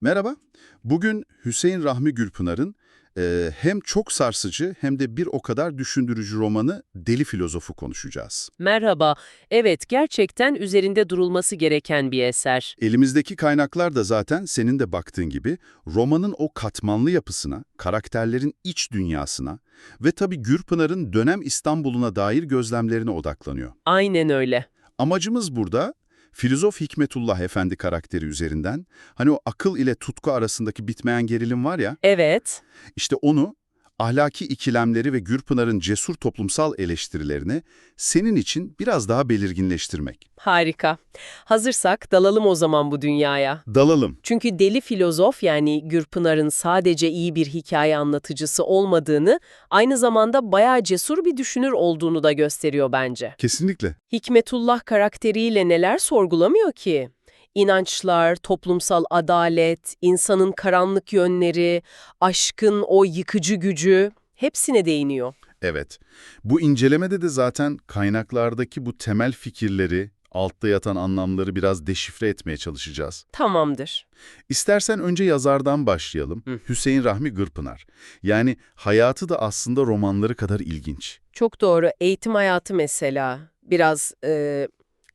Merhaba. Bugün Hüseyin Rahmi Gürpınar'ın e, hem çok sarsıcı hem de bir o kadar düşündürücü romanı Deli Filozofu konuşacağız. Merhaba. Evet, gerçekten üzerinde durulması gereken bir eser. Elimizdeki kaynaklar da zaten senin de baktığın gibi romanın o katmanlı yapısına, karakterlerin iç dünyasına ve tabii Gürpınar'ın dönem İstanbul'una dair gözlemlerine odaklanıyor. Aynen öyle. Amacımız burada filozof Hikmetullah Efendi karakteri üzerinden hani o akıl ile tutku arasındaki bitmeyen gerilim var ya Evet. işte onu ahlaki ikilemleri ve Gürpınar'ın cesur toplumsal eleştirilerini senin için biraz daha belirginleştirmek. Harika. Hazırsak dalalım o zaman bu dünyaya. Dalalım. Çünkü deli filozof yani Gürpınar'ın sadece iyi bir hikaye anlatıcısı olmadığını, aynı zamanda bayağı cesur bir düşünür olduğunu da gösteriyor bence. Kesinlikle. Hikmetullah karakteriyle neler sorgulamıyor ki? İnançlar, toplumsal adalet, insanın karanlık yönleri, aşkın o yıkıcı gücü hepsine değiniyor. Evet. Bu incelemede de zaten kaynaklardaki bu temel fikirleri, altta yatan anlamları biraz deşifre etmeye çalışacağız. Tamamdır. İstersen önce yazardan başlayalım. Hı. Hüseyin Rahmi Gırpınar. Yani hayatı da aslında romanları kadar ilginç. Çok doğru. Eğitim hayatı mesela biraz e,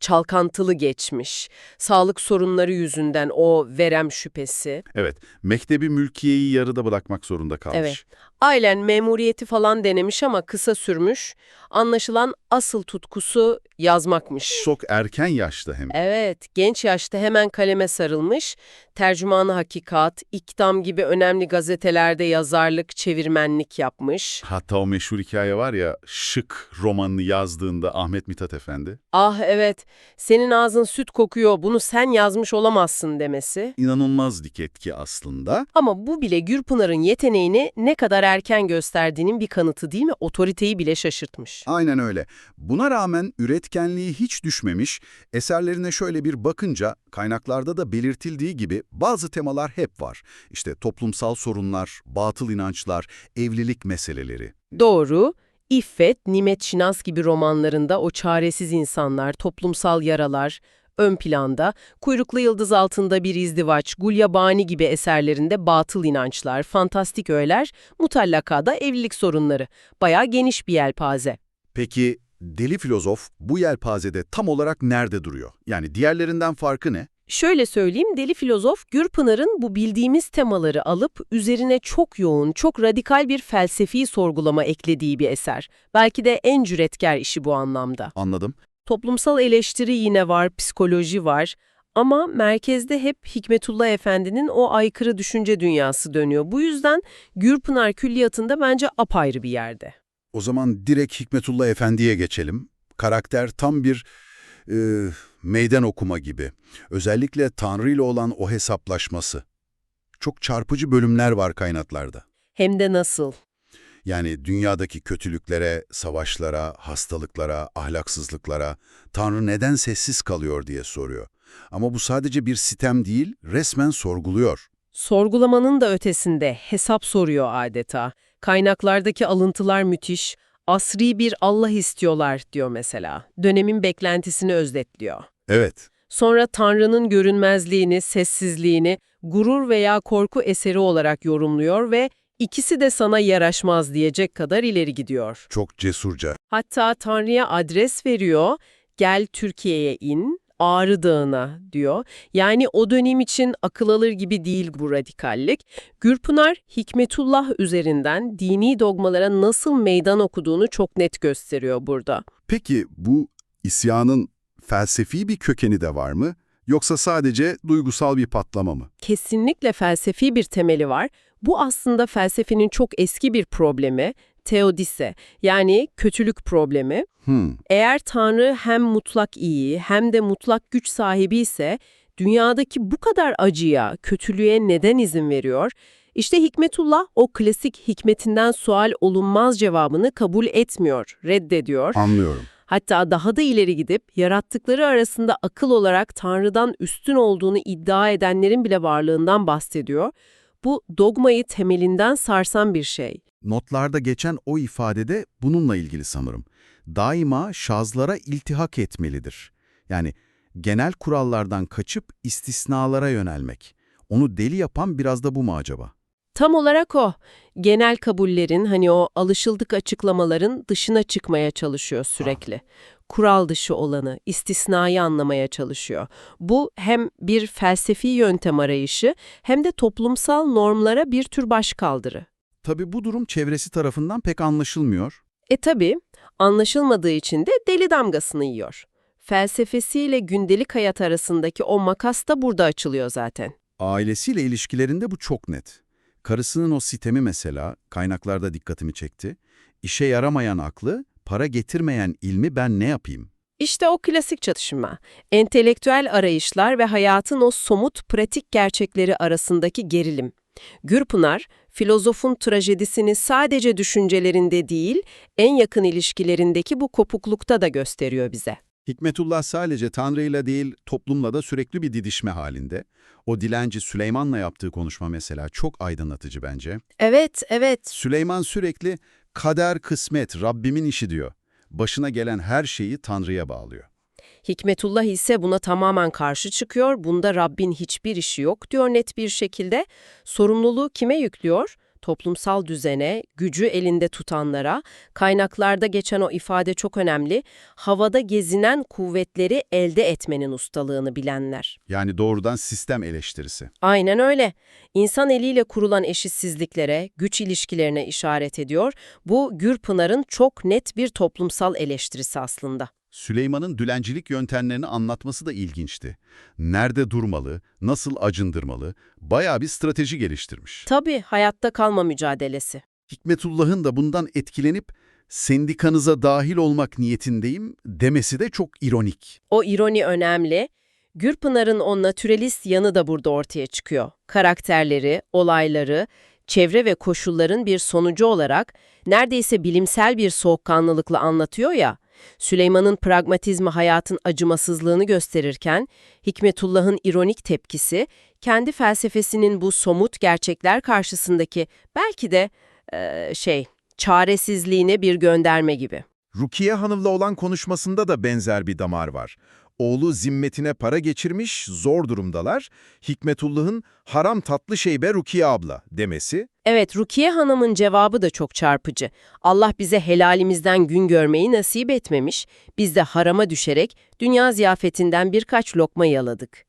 çalkantılı geçmiş. Sağlık sorunları yüzünden o verem şüphesi. Evet, Mektebi Mülkiye'yi yarıda bırakmak zorunda kalmış. Evet. Ailen memuriyeti falan denemiş ama kısa sürmüş. Anlaşılan asıl tutkusu yazmakmış. Çok erken yaşta hem. Evet, genç yaşta hemen kaleme sarılmış, tercümanı hakikat, ikdam gibi önemli gazetelerde yazarlık, çevirmenlik yapmış. Hatta o meşhur hikaye var ya, Şık romanını yazdığında Ahmet Mithat Efendi. Ah evet, senin ağzın süt kokuyor, bunu sen yazmış olamazsın demesi. İnanılmaz dik etki aslında. Ama bu bile Gürpınar'ın yeteneğini ne kadar erken gösterdiğinin bir kanıtı değil mi? Otoriteyi bile şaşırtmış. Aynen öyle. Buna rağmen üretkenliği hiç düşmemiş, eserlerine şöyle bir bakınca kaynaklarda da belirtildiği gibi bazı temalar hep var. İşte toplumsal sorunlar, batıl inançlar, evlilik meseleleri. Doğru. İffet, Nimet Şinas gibi romanlarında o çaresiz insanlar, toplumsal yaralar ön planda, Kuyruklu Yıldız Altında Bir İzdivaç, Gulyabani gibi eserlerinde batıl inançlar, fantastik öğeler, mutallakada evlilik sorunları. Bayağı geniş bir yelpaze. Peki deli filozof bu yelpazede tam olarak nerede duruyor? Yani diğerlerinden farkı ne? Şöyle söyleyeyim, deli filozof Gürpınar'ın bu bildiğimiz temaları alıp üzerine çok yoğun, çok radikal bir felsefi sorgulama eklediği bir eser. Belki de en cüretkar işi bu anlamda. Anladım. Toplumsal eleştiri yine var, psikoloji var ama merkezde hep Hikmetullah Efendi'nin o aykırı düşünce dünyası dönüyor. Bu yüzden Gürpınar Külliyatı'nda bence apayrı bir yerde. O zaman direkt Hikmetullah Efendi'ye geçelim. Karakter tam bir e, meydan okuma gibi. Özellikle Tanrı ile olan o hesaplaşması. Çok çarpıcı bölümler var kaynaklarda. Hem de nasıl? Yani dünyadaki kötülüklere, savaşlara, hastalıklara, ahlaksızlıklara Tanrı neden sessiz kalıyor diye soruyor. Ama bu sadece bir sitem değil, resmen sorguluyor. Sorgulamanın da ötesinde hesap soruyor adeta. Kaynaklardaki alıntılar müthiş. Asri bir Allah istiyorlar diyor mesela. Dönemin beklentisini özetliyor. Evet, Sonra Tanrı'nın görünmezliğini, sessizliğini gurur veya korku eseri olarak yorumluyor ve ikisi de sana yaraşmaz diyecek kadar ileri gidiyor. çok cesurca. Hatta Tanrı'ya adres veriyor, gel Türkiye'ye in, Ağrı Dağı'na diyor. Yani o dönem için akıl alır gibi değil bu radikallik. Gürpınar, Hikmetullah üzerinden dini dogmalara nasıl meydan okuduğunu çok net gösteriyor burada. Peki bu isyanın felsefi bir kökeni de var mı? Yoksa sadece duygusal bir patlama mı? Kesinlikle felsefi bir temeli var. Bu aslında felsefenin çok eski bir problemi, teodise yani kötülük problemi. Hmm, Eğer Tanrı hem mutlak iyi hem de mutlak güç sahibi ise dünyadaki bu kadar acıya, kötülüğe neden izin veriyor? İşte Hikmetullah o klasik hikmetinden sual olunmaz cevabını kabul etmiyor, reddediyor. anlıyorum. Hatta daha da ileri gidip yarattıkları arasında akıl olarak Tanrı'dan üstün olduğunu iddia edenlerin bile varlığından bahsediyor. Bu dogmayı temelinden sarsan bir şey. Notlarda geçen o ifadede bununla ilgili sanırım. Daima şazlara iltihak etmelidir. Yani genel kurallardan kaçıp istisnalara yönelmek. Onu deli yapan biraz da bu mu acaba? Tam olarak o. Genel kabullerin, hani o alışıldık açıklamaların dışına çıkmaya çalışıyor sürekli. Kural dışı olanı, istisnayı anlamaya çalışıyor. Bu hem bir felsefi yöntem arayışı hem de toplumsal normlara bir tür başkaldırı. Tabii bu durum çevresi tarafından pek anlaşılmıyor. E tabi, anlaşılmadığı için de deli damgasını yiyor. Felsefesiyle gündelik hayat arasındaki o makas da burada açılıyor zaten. Ailesiyle ilişkilerinde bu çok net. Karısının o sitemi mesela kaynaklarda dikkatimi çekti. İşe yaramayan aklı, para getirmeyen ilmi ben ne yapayım? İşte o klasik çatışma. Entelektüel arayışlar ve hayatın o somut pratik gerçekleri arasındaki gerilim. Gürpınar, filozofun trajedisini sadece düşüncelerinde değil, en yakın ilişkilerindeki bu kopuklukta da gösteriyor bize. Hikmetullah sadece Tanrı'yla değil, toplumla da sürekli bir didişme halinde. O dilenci Süleyman'la yaptığı konuşma mesela çok aydınlatıcı bence. Evet, evet. Süleyman sürekli kader kısmet, Rabbimin işi diyor. Başına gelen her şeyi Tanrı'ya bağlıyor. Hikmetullah ise buna tamamen karşı çıkıyor. Bunda Rabbin hiçbir işi yok diyor net bir şekilde. Sorumluluğu kime yüklüyor? Toplumsal düzene, gücü elinde tutanlara, kaynaklarda geçen o ifade çok önemli, havada gezinen kuvvetleri elde etmenin ustalığını bilenler. Yani doğrudan sistem eleştirisi. Aynen öyle. İnsan eliyle kurulan eşitsizliklere, güç ilişkilerine işaret ediyor. Bu Gürpınar'ın çok net bir toplumsal eleştirisi aslında. Süleyman'ın dülencilik yöntemlerini anlatması da ilginçti. Nerede durmalı, nasıl acındırmalı, bayağı bir strateji geliştirmiş. Tabii hayatta kalma mücadelesi. Hikmetullah'ın da bundan etkilenip sendikanıza dahil olmak niyetindeyim demesi de çok ironik. O ironi önemli. Gürpınar'ın o naturalist yanı da burada ortaya çıkıyor. Karakterleri, olayları, çevre ve koşulların bir sonucu olarak neredeyse bilimsel bir soğukkanlılıkla anlatıyor ya, Süleyman'ın pragmatizmi hayatın acımasızlığını gösterirken, Hikmetullah'ın ironik tepkisi, kendi felsefesinin bu somut gerçekler karşısındaki belki de eee, şey, çaresizliğine bir gönderme gibi. Rukiye Hanım'la olan konuşmasında da benzer bir damar var. Oğlu zimmetine para geçirmiş, zor durumdalar. Hikmetullah'ın haram tatlı şey be Rukiye abla demesi. Evet, Rukiye Hanım'ın cevabı da çok çarpıcı. Allah bize helalimizden gün görmeyi nasip etmemiş, biz de harama düşerek dünya ziyafetinden birkaç lokma yaladık.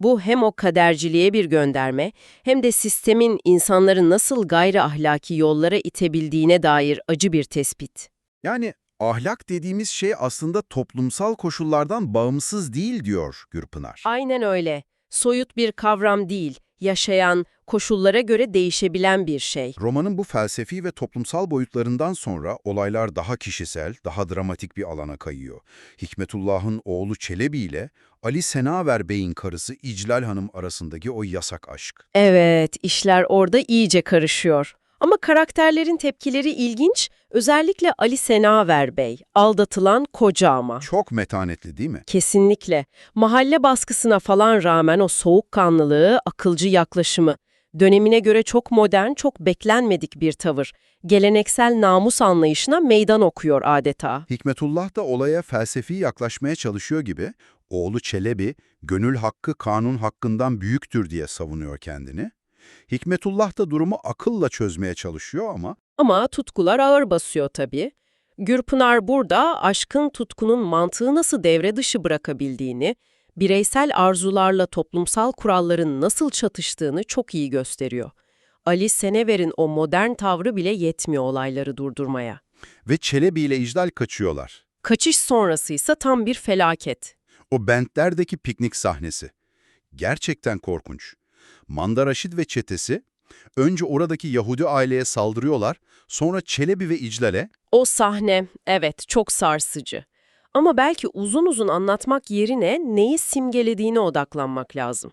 Bu hem o kaderciliğe bir gönderme, hem de sistemin insanları nasıl gayri ahlaki yollara itebildiğine dair acı bir tespit. Yani ahlak dediğimiz şey aslında toplumsal koşullardan bağımsız değil diyor Gürpınar. Aynen öyle. Soyut bir kavram değil, yaşayan, koşullara göre değişebilen bir şey. Romanın bu felsefi ve toplumsal boyutlarından sonra olaylar daha kişisel, daha dramatik bir alana kayıyor. Hikmetullah'ın oğlu Çelebi ile Ali Senaver Bey'in karısı İclal Hanım arasındaki o yasak aşk. Evet, işler orada iyice karışıyor. Ama karakterlerin tepkileri ilginç. Özellikle Ali Senaver Bey, aldatılan koca ama. Çok metanetli değil mi? Kesinlikle. Mahalle baskısına falan rağmen o soğukkanlılığı, akılcı yaklaşımı. Dönemine göre çok modern, çok beklenmedik bir tavır. Geleneksel namus anlayışına meydan okuyor adeta. Hikmetullah da olaya felsefi yaklaşmaya çalışıyor gibi, oğlu Çelebi, gönül hakkı kanun hakkından büyüktür diye savunuyor kendini. Hikmetullah da durumu akılla çözmeye çalışıyor ama Ama tutkular ağır basıyor tabii. Gürpınar burada aşkın tutkunun mantığı nasıl devre dışı bırakabildiğini, bireysel arzularla toplumsal kuralların nasıl çatıştığını çok iyi gösteriyor. Ali Senever'in o modern tavrı bile yetmiyor olayları durdurmaya. ve Çelebi ile İclal kaçıyorlar. Kaçış sonrası ise tam bir felaket. O bentlerdeki piknik sahnesi. Gerçekten korkunç. Mandaraşid ve çetesi önce oradaki Yahudi aileye saldırıyorlar, sonra Çelebi ve İclal'e O sahne, evet çok sarsıcı. Ama belki uzun uzun anlatmak yerine neyi simgelediğine odaklanmak lazım.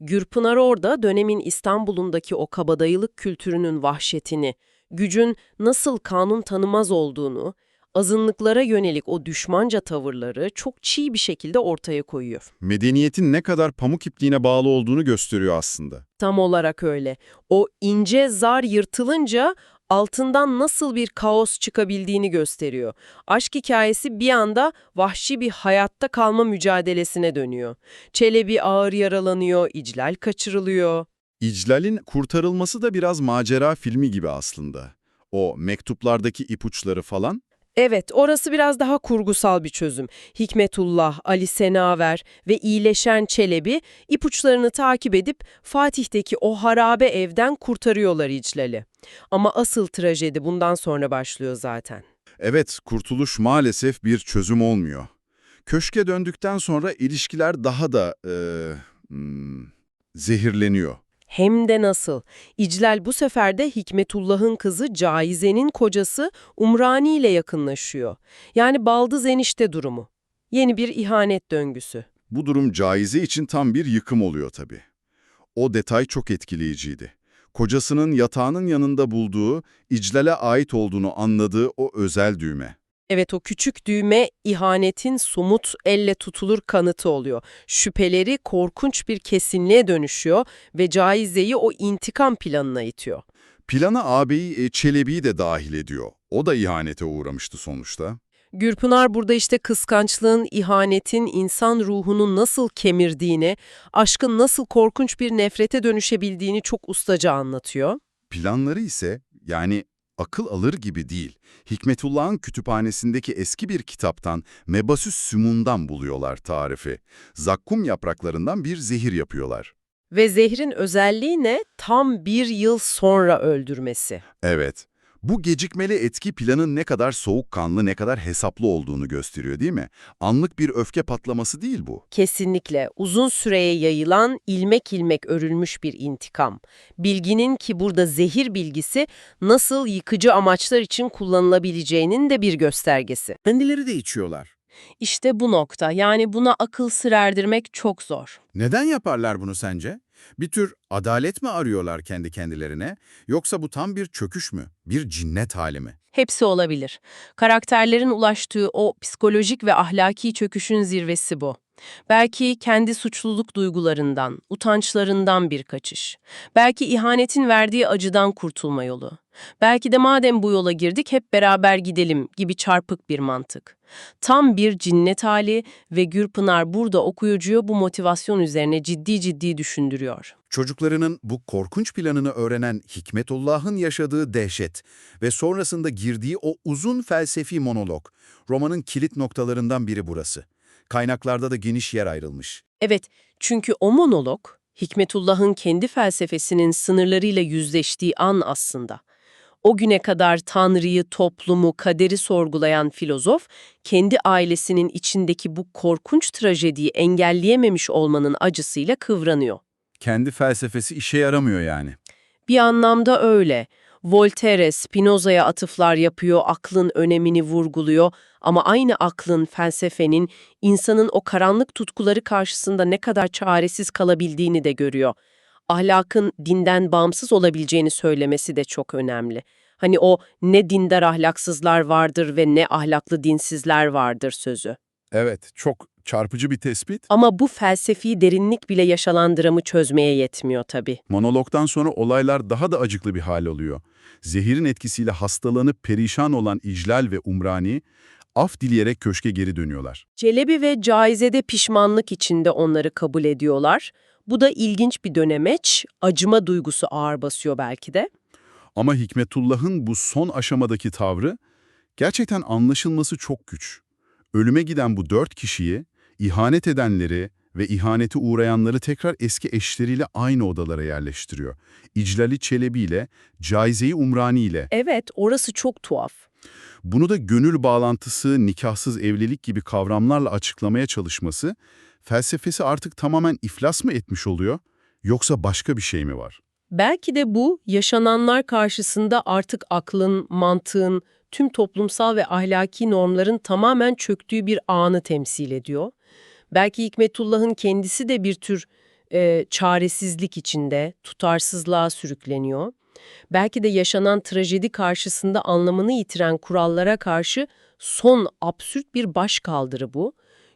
Gürpınar orada dönemin İstanbul'undaki o kabadayılık kültürünün vahşetini, gücün nasıl kanun tanımaz olduğunu, azınlıklara yönelik o düşmanca tavırları çok çiğ bir şekilde ortaya koyuyor. Medeniyetin ne kadar pamuk ipliğine bağlı olduğunu gösteriyor aslında. Tam olarak öyle. O ince zar yırtılınca altından nasıl bir kaos çıkabildiğini gösteriyor. Aşk hikayesi bir anda vahşi bir hayatta kalma mücadelesine dönüyor. Çelebi ağır yaralanıyor, İclal kaçırılıyor. İclal'in kurtarılması da biraz macera filmi gibi aslında. O mektuplardaki ipuçları falan. Evet, orası biraz daha kurgusal bir çözüm. Hikmetullah, Ali Senaver ve iyileşen Çelebi ipuçlarını takip edip Fatih'teki o harabe evden kurtarıyorlar İclal'i. Ama asıl trajedi bundan sonra başlıyor zaten. Evet, kurtuluş maalesef bir çözüm olmuyor. Köşke döndükten sonra ilişkiler daha da eee, hmm, zehirleniyor. Hem de nasıl? İclal bu sefer de Hikmetullah'ın kızı Caize'nin kocası Umrani ile yakınlaşıyor. Yani baldız enişte durumu. Yeni bir ihanet döngüsü. Bu durum Caize için tam bir yıkım oluyor tabii. O detay çok etkileyiciydi. Kocasının yatağının yanında bulduğu, İclal'e ait olduğunu anladığı o özel düğme. Evet o küçük düğme ihanetin somut elle tutulur kanıtı oluyor. Şüpheleri korkunç bir kesinliğe dönüşüyor ve Caize'yi o intikam planına itiyor. Plana ağabeyi e, Çelebi'yi de dahil ediyor. O da ihanete uğramıştı sonuçta. Gürpınar burada işte kıskançlığın, ihanetin insan ruhunu nasıl kemirdiğini, aşkın nasıl korkunç bir nefrete dönüşebildiğini çok ustaca anlatıyor. Planları ise yani akıl alır gibi değil. Hikmetullah'ın kütüphanesindeki eski bir kitaptan Mebasüs Sümun'dan buluyorlar tarifi. Zakkum yapraklarından bir zehir yapıyorlar. Ve zehrin özelliği ne? Tam bir yıl sonra öldürmesi. Evet, bu gecikmeli etki planın ne kadar soğukkanlı, ne kadar hesaplı olduğunu gösteriyor değil mi? Anlık bir öfke patlaması değil bu. Kesinlikle uzun süreye yayılan ilmek ilmek örülmüş bir intikam. Bilginin ki burada zehir bilgisi nasıl yıkıcı amaçlar için kullanılabileceğinin de bir göstergesi. Kendileri de içiyorlar. İşte bu nokta yani buna akıl sır erdirmek çok zor. Neden yaparlar bunu sence? Bir tür adalet mi arıyorlar kendi kendilerine? Yoksa bu tam bir çöküş mü? Bir cinnet hali mi? Hepsi olabilir. Karakterlerin ulaştığı o psikolojik ve ahlaki çöküşün zirvesi bu. Belki kendi suçluluk duygularından, utançlarından bir kaçış. Belki ihanetin verdiği acıdan kurtulma yolu. Belki de madem bu yola girdik hep beraber gidelim gibi çarpık bir mantık. Tam bir cinnet hali ve Gürpınar burada okuyucuyu bu motivasyon üzerine ciddi ciddi düşündürüyor. Çocuklarının bu korkunç planını öğrenen Hikmetullah'ın yaşadığı dehşet ve sonrasında girdiği o uzun felsefi monolog, romanın kilit noktalarından biri burası. Kaynaklarda da geniş yer ayrılmış. Evet, çünkü o monolog, Hikmetullah'ın kendi felsefesinin sınırlarıyla yüzleştiği an aslında. O güne kadar Tanrı'yı, toplumu, kaderi sorgulayan filozof, kendi ailesinin içindeki bu korkunç trajediyi engelleyememiş olmanın acısıyla kıvranıyor. Kendi felsefesi işe yaramıyor yani. Bir anlamda öyle. Voltaire, Spinoza'ya atıflar yapıyor, aklın önemini vurguluyor ama aynı aklın, felsefenin, insanın o karanlık tutkuları karşısında ne kadar çaresiz kalabildiğini de görüyor. Ahlakın dinden bağımsız olabileceğini söylemesi de çok önemli. Hani o ne dindar ahlaksızlar vardır ve ne ahlaklı dinsizler vardır sözü. Evet, çok çarpıcı bir tespit. Ama bu felsefi derinlik bile yaşanan dramı çözmeye yetmiyor tabii. Monologdan sonra olaylar daha da acıklı bir hal alıyor. Zehirin etkisiyle hastalanıp perişan olan İclal ve Umrani, af dileyerek köşke geri dönüyorlar. Celebi ve Caize'de pişmanlık içinde onları kabul ediyorlar. Bu da ilginç bir dönemeç, acıma duygusu ağır basıyor belki de. Ama Hikmetullah'ın bu son aşamadaki tavrı gerçekten anlaşılması çok güç. Ölüme giden bu dört kişiyi, ihanet edenleri ve ihanete uğrayanları tekrar eski eşleriyle aynı odalara yerleştiriyor. İclali Çelebi ile, Caize-i Umrani ile. Evet, orası çok tuhaf. Bunu da gönül bağlantısı, nikahsız evlilik gibi kavramlarla açıklamaya çalışması, felsefesi artık tamamen iflas mı etmiş oluyor, yoksa başka bir şey mi var? Belki de bu, yaşananlar karşısında artık aklın, mantığın, tüm toplumsal ve ahlaki normların tamamen çöktüğü bir anı temsil ediyor. Belki Hikmetullah'ın kendisi de bir tür e, çaresizlik içinde, tutarsızlığa sürükleniyor. Belki de yaşanan trajedi karşısında anlamını yitiren kurallara karşı son absürt bir başkaldırı bu.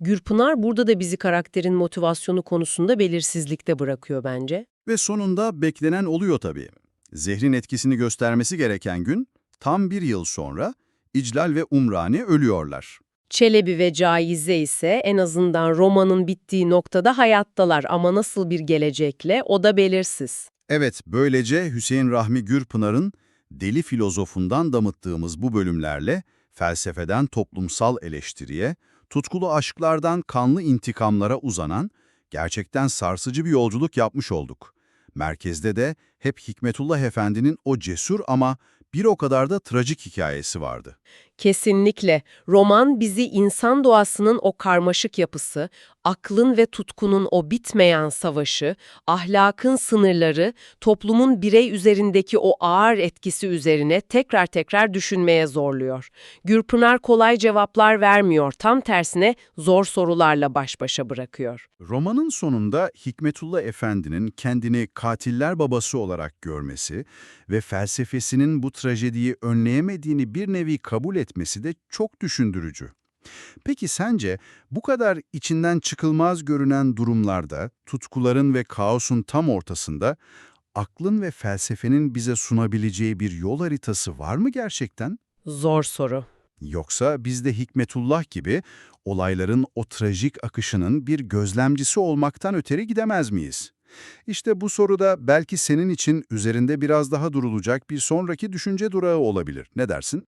Gürpınar burada da bizi karakterin motivasyonu konusunda belirsizlikte bırakıyor bence. Ve sonunda beklenen oluyor tabii. Zehrin etkisini göstermesi gereken gün, tam bir yıl sonra İclal ve Umrani ölüyorlar. Çelebi ve Caize ise en azından romanın bittiği noktada hayattalar ama nasıl bir gelecekle o da belirsiz. Evet, böylece Hüseyin Rahmi Gürpınar'ın deli filozofundan damıttığımız bu bölümlerle felsefeden toplumsal eleştiriye, tutkulu aşklardan kanlı intikamlara uzanan gerçekten sarsıcı bir yolculuk yapmış olduk. Merkezde de hep Hikmetullah Efendi'nin o cesur ama bir o kadar da trajik hikayesi vardı. Kesinlikle. Roman bizi insan doğasının o karmaşık yapısı, aklın ve tutkunun o bitmeyen savaşı, ahlakın sınırları, toplumun birey üzerindeki o ağır etkisi üzerine tekrar tekrar düşünmeye zorluyor. Gürpınar kolay cevaplar vermiyor, tam tersine zor sorularla baş başa bırakıyor. Romanın sonunda Hikmetullah Efendi'nin kendini katiller babası olarak görmesi ve felsefesinin bu trajediyi önleyemediğini bir nevi kabul etmesi de çok düşündürücü. Peki sence bu kadar içinden çıkılmaz görünen durumlarda, tutkuların ve kaosun tam ortasında, aklın ve felsefenin bize sunabileceği bir yol haritası var mı gerçekten? Zor soru. Yoksa biz de Hikmetullah gibi olayların o trajik akışının bir gözlemcisi olmaktan öteri gidemez miyiz? İşte bu soruda belki senin için üzerinde biraz daha durulacak bir sonraki düşünce durağı olabilir. Ne dersin?